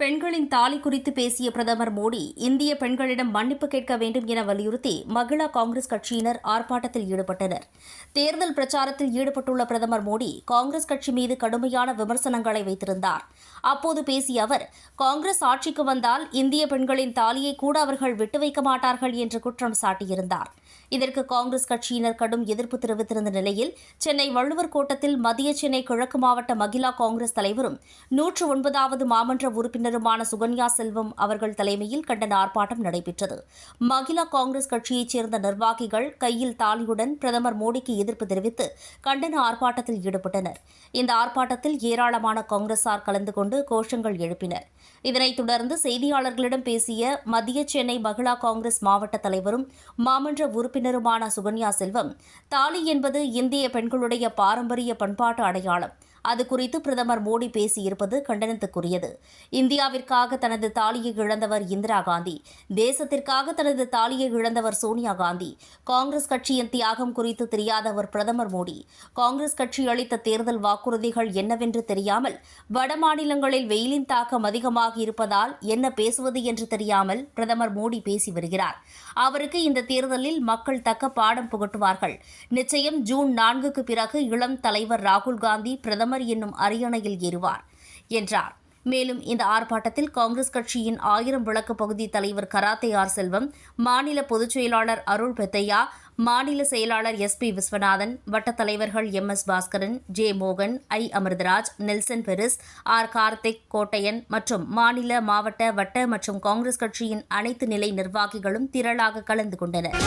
பெண்களின் தாலி குறித்து பேசிய பிரதமர் மோடி இந்திய பெண்களிடம் மன்னிப்பு கேட்க வேண்டும் என வலியுறுத்தி மகிழா காங்கிரஸ் கட்சியினர் ஆர்ப்பாட்டத்தில் ஈடுபட்டனர். தேர்தல் பிரச்சாரத்தில் ஈடுபட்டுள்ள பிரதமர் மோடி காங்கிரஸ் கட்சி மீது கடுமையான விமர்சனங்களை வைத்திருந்தார். அப்போது பேசிய அவர் காங்கிரஸ் ஆட்சிக்கு வந்தால் இந்திய பெண்களின் தாலியை கூட அவர்கள் விட்டு வைக்க மாட்டார்கள் என்று குற்றம் சாட்டியிருந்தார். இதற்கு காங்கிரஸ் கட்சியினர் கடும் எதிர்ப்பு தெரிவித்திருந்த நிலையில் சென்னை வள்ளுவர் கோட்டத்தில் மத்திய சென்னை கிழக்கு மாவட்ட மகிழா காங்கிரஸ் தலைவரும் நூற்று ஒன்பதாவது மாமன்ற உறுப்பினர் உறுப்பினருமான சுகன்யா செல்வம் அவர்கள் தலைமையில் கண்டன ஆர்ப்பாட்டம் நடைபெற்றது. மகிழா காங்கிரஸ் கட்சியைச் சேர்ந்த நிர்வாகிகள் கையில் தாலியுடன் பிரதமர் மோடிக்கு எதிர்ப்பு தெரிவித்து கண்டன ஆர்ப்பாட்டத்தில் ஈடுபட்டனர். இந்த ஆர்ப்பாட்டத்தில் ஏராளமான காங்கிரசார் கலந்து கொண்டு கோஷங்கள் எழுப்பினர். இதனைத் தொடர்ந்து செய்தியாளர்களிடம் பேசிய மத்திய சென்னை மகிழா காங்கிரஸ் மாவட்ட தலைவரும் மாமன்ற உறுப்பினருமான சுகன்யா செல்வம் தாலி என்பது இந்திய பெண்களுடைய பாரம்பரிய பண்பாட்டு அடையாளம். அது குறித்து பிரதமர் மோடி பேசியிருப்பது கண்டனத்துக்குரியது. இந்தியாவிற்காக தனது தாலியை இழந்தவர் இந்திரா காந்தி தேசத்திற்காக தனது தாலியை இழந்தவர் சோனியா காந்தி காங்கிரஸ் கட்சியின் தியாகம் குறித்து தெரியாதவர் பிரதமர் மோடி காங்கிரஸ் கட்சி அளித்த தேர்தல் வாக்குறுதிகள் என்னவென்று தெரியாமல் வடமாநிலங்களில் வெயிலின் தாக்கம் அதிகமாக இருப்பதால் என்ன பேசுவது என்று தெரியாமல் பிரதமர் மோடி பேசி வருகிறார். அவருக்கு இந்த தேர்தலில் மக்கள் தக்க பாடம் புகட்டுவார்கள். நிச்சயம் ஜூன் நான்குக்கு பிறகு இளம் தலைவர் ராகுல் காந்தி பிரதமர் என்னும் அரியணையில் ஏறுவார் என்றார். மேலும் இந்த ஆர்ப்பாட்டத்தில் காங்கிரஸ் கட்சியின் ஆயிரம் விளக்கு பகுதி தலைவர் கராத்தே ஆர் செல்வம் மாநில பொதுச் செயலாளர் அருள் பெத்தையா மாநில செயலாளர் எஸ் பி விஸ்வநாதன் வட்டத் தலைவர்கள் எம் எஸ் பாஸ்கரன் ஜே மோகன் I Amirtharaj Nelson Peris R Karthik Kottaiyan மற்றும் மாநில மாவட்ட வட்ட மற்றும் காங்கிரஸ் கட்சியின் அனைத்து நிலை நிர்வாகிகளும் திரளாக கலந்து கொண்டனர்.